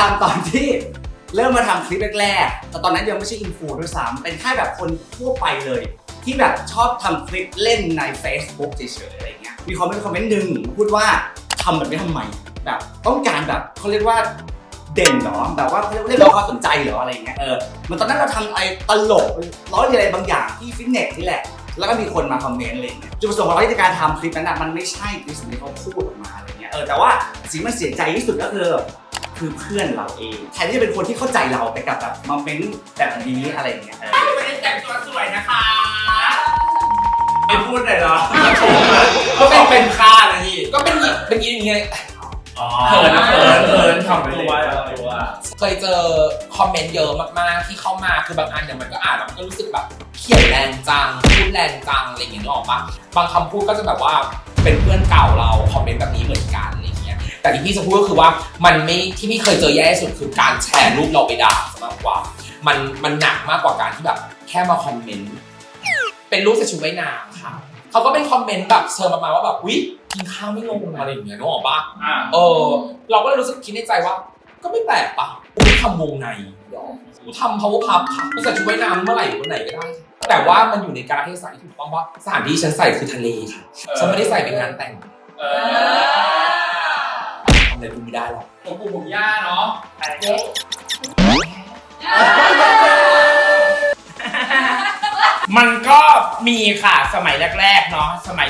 ทำตอนที่เริ่มมาทำคลิปแรกๆ แต่ตอนนั้นยังไม่ใช่อินฟูด้วยซ้ำเป็นแค่แบบคนทั่วไปเลย ที่แบบชอบทำคลิปเล่นใน Facebook เฉยๆอะไรเงี้ย มีคอมเมนต์คอมเมนต์หนึ่งพูดว่าทำแบบนี้ทำไม แบบต้องการแบบเขาเรียกว่าเด่นเหรอแบบว่าเขาเรียกว่าเรียกร้องความสนใจเหรออะไรเงี้ย เออมันตอนนั้นเราทำไอ้ตลกล้อเลียนอะไรบางอย่างที่ฟิตเนสนี่แหละ แล้วก็มีคนมาคอมเมนต์อะไรเงี้ย จุดประสงค์ของเราที่การทำคลิปนั้นนะมันไม่ใช่ในสิ่งที่เขาพูดออกมาอะไรเงี้ย เออแต่ว่าสิ่งที่มันเสียใจที่สุดก็คือ คือเพื่อนเราเองแทนที่จะเป็นคนที่เข้าใจเราแต่กลับแบบมาเม้นแบบนี้อะไรเงี้ยเออไม่ได้แต่งตัวสวยนะคะไม่พูดเลยเหรอก็เป็นเป็นค่านะนี่ก็เป็นอย่างเป็นอย่างนี้เขินนะเขินเขินทำตัวทำตัวเคยเจอคอมเมนต์เยอะมากๆที่เข้ามาคือบางอันเนี่ยมันก็อ่านแล้วมันก็รู้สึกแบบเขียนแรงจังพูดแรงจังอะไรอย่างเงี้ยนึกออกปะบางคำพูดก็จะแบบว่าเป็นเพื่อนเก่าเราคอมเมนต์แบบนี้เหมือนกัน แต่ที่พี่จะพูดก็คือว่ามันไม่ที่พี่เคยเจอแย่ที่สุดคือการแชร์รูปเราไปด่าซะมากกว่า มันมันหนักมากกว่าการที่แบบแค่มาคอมเมนต์เป็นรูปใส่ชุดว่ายน้ำค่ะเขาก็เป็นคอมเมนต์แบบเชิญประมาณว่าแบบวิกินข้าวไม่ลงอะไรอย่างเงี้ยนึกออกปะอ่าเออ เราก็เลยรู้สึกคิดในใจว่า ก็ไม่แปลกปะกูไม่ทำวงในหรอกกูทำ power pub ค่ะกูใส่ชุดว่ายน้ำเมื่อไหร่วันไหนก็ได้ แต่ว่ามันอยู่ในการเทศะที่ถูกต้องว่าสถานที่ฉันใส่คือทะเลค่ะฉันไม่ได้ใส่ไปงานแต่ง เออทำ อะไรกูไม่ได้หรอกผมปู่ผมย่าเนาะมันก็มีค่ะสมัยแรกๆเนาะสมัย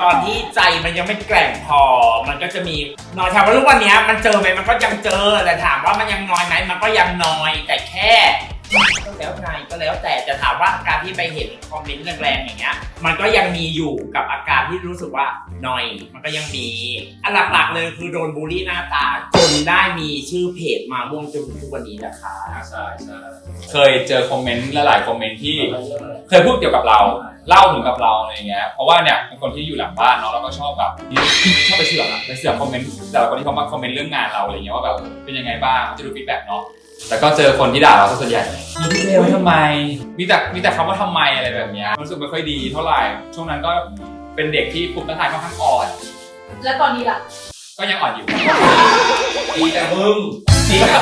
ตอนที่ใจมันยังไม่แกร่งพอ มันก็จะมีน้อยถามว่าทุกวันนี้มันเจอไหมมันก็ยังเจอแต่ถามว่ามันยังน้อยไหมมันก็ยังน้อยแต่แค่ แล้วไงก็แล้วแต่จะถามว่าการที่ไปเห็นคอมเมนต์แรงๆอย่างเงี้ย มันก็ยังมีอยู่กับอาการที่รู้สึกว่าหน่อย มันก็ยังมี อันหลักๆเลยคือโดนบูลลี่หน้าตาจนได้มีชื่อเพจมาม่วงจนถึงทุกวันนี้นะคะ ใช่ใช่เคยเจอคอมเมนต์หลายๆคอมเมนต์ที่ เคยพูดเกี่ยวกับเรา เล่าถึงกับเราอะไรเงี้ย เพราะว่าเนี่ยเป็นคนที่อยู่หลังบ้านเนาะแล้วก็ชอบแบบชอบไปเสือกอะไปเสือกคอมเมนต์แต่ละคนที่เขามาคอมเมนต์เรื่องงานเราอะไรเงี้ยว่าแบบเป็นยังไงบ้างจะดูฟีดแบ็กเนาะ แต่ก็เจอคนที่ด่าเราซะส่วนใหญ่มีที่เลวทำไม มีแต่มีแต่คำว่าทำไมอะไรแบบเนี้ยรู้สึกไม่ค่อยดีเท่าไหร่ ช่วงนั้นก็เป็นเด็กที่ภูมิต้านทานค่อนข้างอ่อน แล้วตอนนี้ล่ะ ก็ยังอ่อนอยู่ ดีแต่มึงดีแต่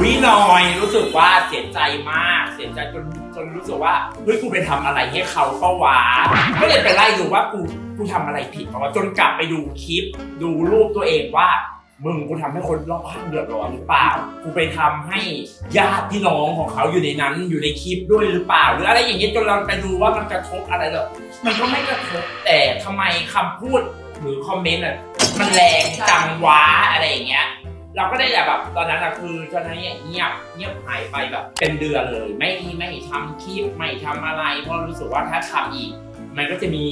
วินอยรู้สึกว่าเสียใจมาก เสียใจจนจนรู้สึกว่าเฮ้ยกูไปทำอะไรให้เขาก็วะก็เลยไปไล่ดูว่ากู กูทำอะไรผิดเพราะว่าจนกลับไปดูคลิป ดูรูปตัวเองว่า มึงกูทำให้คนรอบข้างเดือดร้อนหรือเปล่า กูไปทำให้ญาติพี่น้องของเขาอยู่ในนั้นอยู่ในคลิปด้วยหรือเปล่า หรืออะไรอย่างเงี้ยจนเราไปดูว่ามันกระทบอะไรหรอมันก็ไม่กระทบแต่ทำไมคำพูดหรือคอมเมนต์อะมันแรงจังวะอะไรอย่างเงี้ย เราก็ได้แต่แบบตอนนั้นอะคือตอนนั้นเนี่ยเงียบเงียบหายไปแบบ เป็นเดือนเลย ไม่ไม่ทำคลิปไม่ทำอะไรเพราะรู้สึกว่าถ้าทำอีก มันก็จะมี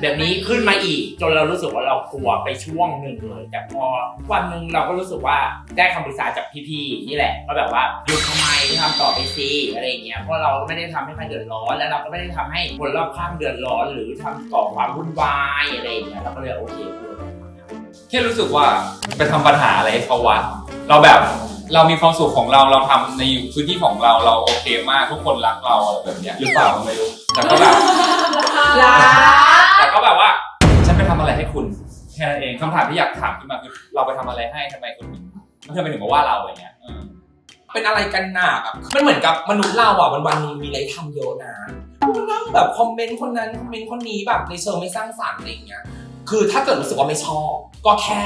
แบบนี้ขึ้นมาอีก จนเรารู้สึกว่าเรากลัวไปช่วงหนึ่งเลย แต่พอวันหนึ่งเราก็รู้สึกว่าได้คำปรึกษาจากพี่ๆนี่แหละก็แบบว่าหยุดทำไมทำต่อไปสิอะไรอย่างเงี้ยเพราะเราก็ไม่ได้ทำให้ใครเดือดร้อน แล้วเราก็ไม่ได้ทำให้คนรอบข้างเดือดร้อน หรือทำก่อความวุ่นวายอะไรอย่างเงี้ยเราก็เลยโอเคเออแค่รู้สึกว่าไปทำปัญหาอะไรให้เขาวะเราแบบเรามีความสุขของเราเราทำในพื้นที่ของเราเราโอเคมากทุกคนรักเราอะไรแบบเนี้ยหรือเปล่าก็ไม่รู้ แต่ก็แบบลาแต่ก็แบบว่า ฉันไปทำอะไรให้คุณแค่นั้นเองคำถามที่อยากถามขึ้นมาคือเราไปทำอะไรให้ทำไมคุณถึงมันทำไมถึงมาว่าเราอะไรเงี้ยเออเป็นอะไรกันหนาแบบมันเหมือนกับมนุษย์เราอะวันวันๆหนึงมีอะไรทำเยอะนะมันนั่งแบบคอมเมนต์คนนั้นคอมเมนต์คนนี้แบบในเชิงไม่สร้างสรรค์อะไรอย่างเงี้ย คือถ้าเกิดรู้สึกว่าไม่ชอบ ก็แค่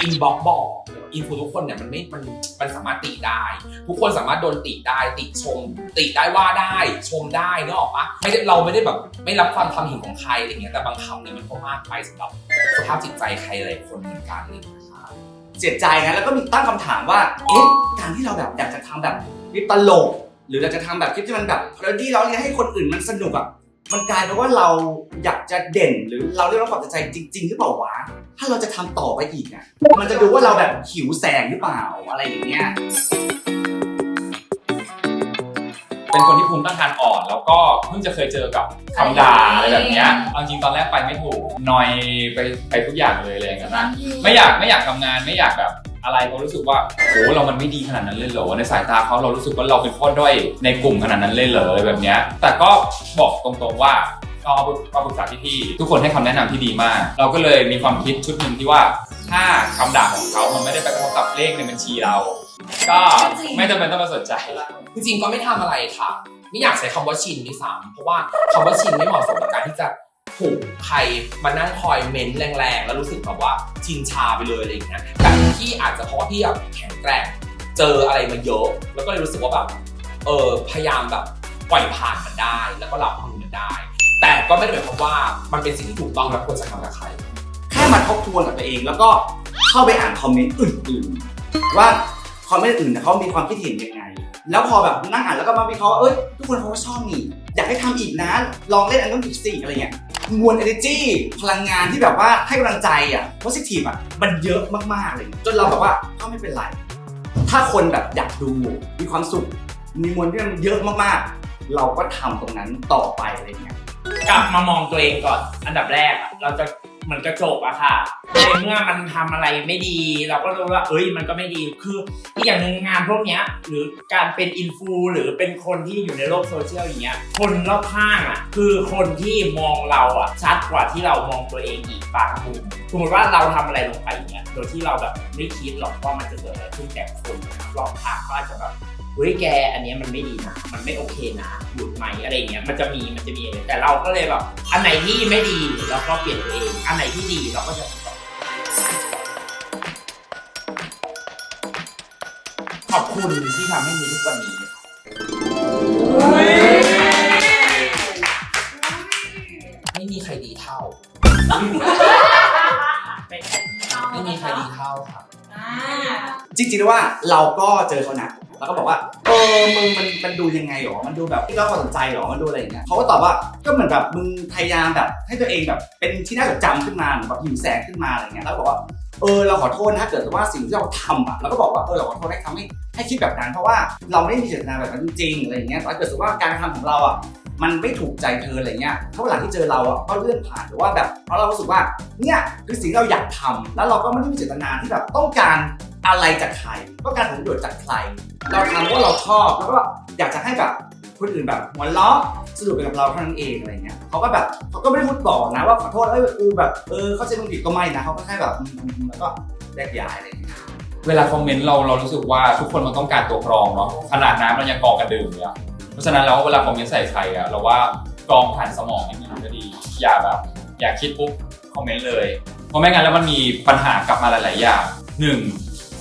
อินบ็อกบอกอินฟูทุกคนเนี่ยมันไม่มันมันสามารถติได้ ทุกคนสามารถโดนติได้ติชม ติได้ว่าได้ชมได้เนกอะปะไม่ได้เราไม่ได้แบบไม่รับความความเห็นของใครอะไรเงี้ยแต่บางคำเนี่ยมันก็มากไปสำหรับสภาพจิตใจใครหลายคนเหมือนกันเลยนะคะเสียใจนะแล้วก็มีตั้งคำถามว่าเอ๊ะการที่เราแบบอยากจะทำแบบคลิตลก หรือเราจะทำแบบคลิปที่มันแบบพาราดี้เราเรียนให้คนอื่นมันสนุกอะ มันกลายเป็นว่าเราอยากจะเด่นหรือเราเรียกร้องความสนใจจริง ๆ หรือเปล่าวะ ถ้าเราจะทำต่อไปอีกอะมันจะดูว่าเราแบบหิวแสงหรือเปล่าอะไรอย่างเงี้ย เป็นคนที่ภูมิต้านทานอ่อน แล้วก็เพิ่งจะเคยเจอกับคำด่าอะไรแบบเนี้ยเอาจริงตอนแรกไปไม่ถูกนอยไปไปทุกอย่างเลยอะไรอย่างเงี้ยนะ ไม่อยากไม่อยากทำงานไม่อยากแบบ อะไรเพรารู้สึกว่าโอ้เรามันไม่ดีขนาดนั้นเลยเหรอในสายตาเขาเรารู้สึกว่าเราเป็นข้อด้อยในกลุ่มขนาดนั้นเลยเหรออะไรแบบเนี้ยแต่ก็บอกตรงๆว่าก็มาปรึกษาพี่ๆทุกคนให้คำแนะนำที่ดีมาก เราก็เลยมีความคิดชุดหนึ่งที่ว่าถ้าคำด่าของเขามันไม่ได้ไปกระทบกับเลขในบัญชีเรา ก็ไม่จำเป็นต้องมาสนใจ จริงๆก็ไม่ทำอะไรค่ะ ไม่อยากใช้คำว่าชินด้วยซ้ำเพราะว่าคำว่าชินไม่เหมาะสมกับการที่จะ ถูกใครมานั่งคอยเม้นแรงๆ แล้วรู้สึกแบบว่าชินชาไปเลยอะไรอย่างเงี้ยแต่พี่อาจจะเพราะว่าพี่แบบแข็งแกร่งเจออะไรมาเยอะ แล้วก็เลยรู้สึกว่าแบบเออพยายามแบบปล่อยผ่านมันได้ แล้วก็รับมือมันได้ แต่ก็ไม่ได้หมายความว่ามันเป็นสิ่งที่ถูกต้องและควรจะทำกับใคร แค่มาทบทวนกับตัวเองแล้วก็เข้าไปอ่านคอมเมนต์อื่นๆ ว่าคอมเมนต์อื่นเขามีความคิดเห็นยังไง แล้วพอแบบนั่งอ่านแล้วก็มาวิเคราะห์ว่าเอ้ยทุกคนเขาก็ชอบนี่อยากให้ทำอีกนะ ลองเล่นอันนั้นอีกสิอะไรเงี้ย มวล energy พลังงานที่แบบว่าให้กำลังใจอะ positive อะ มันเยอะมากๆเลย จนเราแบบว่าก็ไม่เป็นไร ถ้าคนแบบอยากดูมีความสุข มีมวลที่มันเยอะมากๆ เราก็ทำตรงนั้นต่อไปอะไรเงี้ย กลับมามองตัวเองก่อน อันดับแรกอะเราจะ เหมือนกระจกอะค่ะในเมื่อมันทำอะไรไม่ดี เราก็รู้ว่า เอ้ยมันก็ไม่ดีคืออีกอย่างหนึ่งงานพวกเนี้ย หรือการเป็นอินฟูหรือเป็นคนที่อยู่ในโลกโซเชียลอย่างเงี้ยคนรอบข้างอะคือคนที่มองเราอะชัดกว่าที่เรามองตัวเองอีกบางมุมสมมติว่าเราทำอะไรลงไปอย่างเงี้ยโดยที่เราแบบไม่คิดหรอกว่ามันจะเกิดอะไรขึ้นแต่คนรอบข้างก็อาจจะแบบ เฮ้ยแกอันเนี้ยมันไม่ดีนะ มันไม่โอเคนะหยุดไหมอะไรเงี้ยมันจะมีมันจะมีอะไรแต่เราก็เลยแบบอันไหนที่ไม่ดีเราก็เปลี่ยนตัวเอง อันไหนที่ดีเราก็จะทำต่อขอบคุณที่ทำให้มีทุกวันนี้ไม่มีใครดีเท่าเป็นไม่มีใครดีเท่าค่ะอ่าจริงๆแล้วว่าเราก็เจอเขานะ แล้วก็บอกว่าเออมึงมันมันดูยังไงหรอมันดูแบบที่เราความสนใจหรอมันดูอะไรอย่างเงี้ยเขาก็ตอบว่าก็เหมือนแบบมึงพยายามแบบให้ตัวเองแบบเป็นที่น่าจดจำขึ้นมาเหมือนแบบหิวแสงขึ้นมาอะไรเงี้ยแล้วก็บอกว่า เออเราขอโทษนะถ้าเกิดว่าสิ่งที่เราทำอะเราก็บอกว่าเออเราขอโทษให้ทำให้ให้คิดแบบนั้นเพราะว่าเราไม่ได้มีเจตนาแบบนั้นจริงๆอะไรอย่างเงี้ยแต่ถ้าเกิดสมมติว่าการกระทำของเราอะมันไม่ถูกใจเธออะไรเงี้ยถ้าเวลาที่เจอเราอะก็เลื่อนผ่านหรือว่าแบบเพราะเรารู้สึกว่าเนี่ยคือสิ่งที่เราอยากทำแล้วเราก็ไม่ได้มีเจตนาที่แบบต้องการอะไรจากใครต้องการผลประโยชน์จากใคร เราทำเพราะเราชอบแล้วก็อยากจะให้แบบ คนอื่นแบบหัวเราะสนุกไปกับเราเท่านั้นเองอะไรเงี้ยเขาก็แบบเขาก็ไม่ได้พูดบอกนะว่าขอโทษเอ้ยกูแบบเออเขาใจมึงผิดก็ไม่นะเขาก็แค่แบบอืมอืมอืมแล้วก็แยกย้ายอะไรเงี้ยเวลาคอมเมนต์เราเรารู้สึกว่าทุกคนมันต้องการตัวกรองเนาะขนาดน้ำเรายังกรองกันดื่มเลยอะเพราะฉะนั้นแล้วเวลาคอมเมนต์ใส่ใครอะเราว่ากรองผ่านสมองนิดนึงก็ดี อย่าแบบอย่าคิดปุ๊บคอมเมนต์เลยเพราะไม่งั้นแล้วมันมีปัญหากลับมาหลาย ๆ อย่างหนึ่ง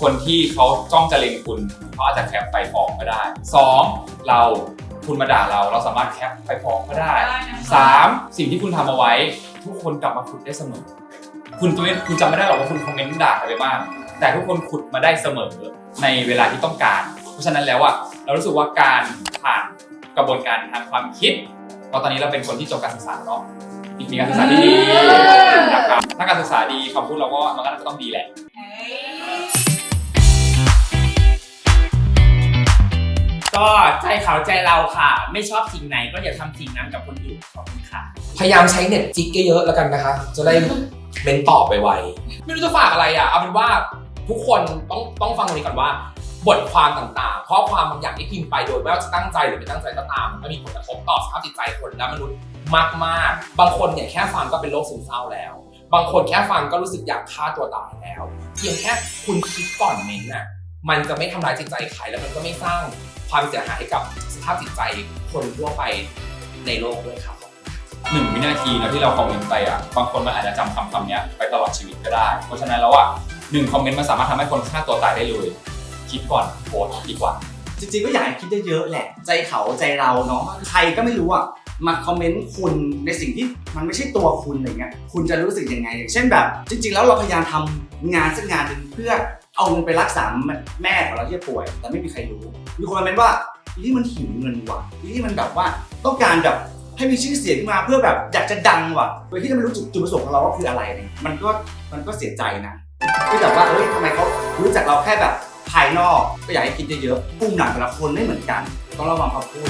คนที่เขาจ้องจะเล็งคุณเขาอาจจะแคปไปฟ้องก็ได้สองเรา คุณมาด่าเราเราสามารถแคปไปฟ้องก็ได้สามสิ่งที่คุณทำเอาไว้ ทุกคนกลับมาขุดได้เสมอ คุณตัวเองคุณจำไม่ได้หรอกว่าคุณคอมเมนต์ด่าใครไปบ้างแต่ทุกคนขุดมาได้เสมอในเวลาที่ต้องการ เพราะฉะนั้นแล้วอะเรารู้สึกว่าการผ่านกระบวนการทางความคิดเพราะตอนนี้เราเป็นคนที่จบการศึกษาเนาะมีการศึกษาที่ดีนะครับถ้าการศึกษาดีคำพูดเราก็มันก็น่าจะต้องดีแหละ ก็ใจเขาใจเราค่ะ ไม่ชอบสิ่งไหนก็อย่าทำสิ่งนั้นกับคนอื่นขอบคุณค่ะ พยายามใช้เน็ตจิกเยอะๆแล้วกันนะคะ จะได้เมนตอบไปไวๆไม่รู้จะฝากอะไรอะเอาเป็นว่าทุกคนต้องต้องฟังตรงนี้ก่อนว่า บทความต่างๆ ข้อความบางอย่างที่พิมพ์ไปโดยไม่ว่าจะตั้งใจหรือไม่ตั้งใจก็ตามมันมีผลกระทบต่อสภาพจิตใจคนและมนุษย์มากๆ บางคนเนี่ยแค่ฟังก็เป็นโรคซึมเศร้าแล้ว บางคนแค่ฟังก็รู้สึกอยากฆ่าตัวตายแล้ว เพียงแค่คุณคิดก่อนเมนต์น่ะมันจะไม่ทำร้ายจิตใจใครแล้วมันก็ไม่สร้าง ความเสียหายให้กับสภาพจิตใจคนทั่วไปในโลกด้วยครับหนึ่งวินาทีนะที่เราคอมเมนต์ไปอะบางคนมันอาจจะจำคำคำเนี้ยไปตลอดชีวิตก็ได้ เพราะฉะนั้นแล้วอะหนึ่งคอมเมนต์มันสามารถทำให้คนฆ่าตัวตายได้เลย คิดก่อนโพสต์ดีกว่า จริงๆก็อยากให้คิดเยอะๆแหละ ใจเขาใจเราเนาะใครก็ไม่รู้อะมาคอมเมนต์คุณในสิ่งที่มันไม่ใช่ตัวคุณอะไรเงี้ยคุณจะรู้สึกยังไงอย่างเช่นแบบ จริง ๆ แล้วเราพยายามทำงานสักงานหนึ่งเพื่อ เอาเงินไปรักษาแม่ของเราที่ป่วย แต่ไม่มีใครรู้ มีคนมาเมนว่าอีนี่มันหิวเงินว่ะอีนี่มันแบบว่าต้องการแบบให้มีชื่อเสียงมาเพื่อแบบอยากจะดังว่ะ โดยที่เราไม่รู้จุดจุดประสงค์ของเราว่าคืออะไรเนี่ยมันก็มันก็เสียใจนะที่แบบว่าเอ้ยทำไมเขารู้จักเราแค่แบบภายนอกก็อยากให้คิดเยอะๆกลุ่มหนังแต่ละคนไม่เหมือนกัน ต้องระวังคำพูด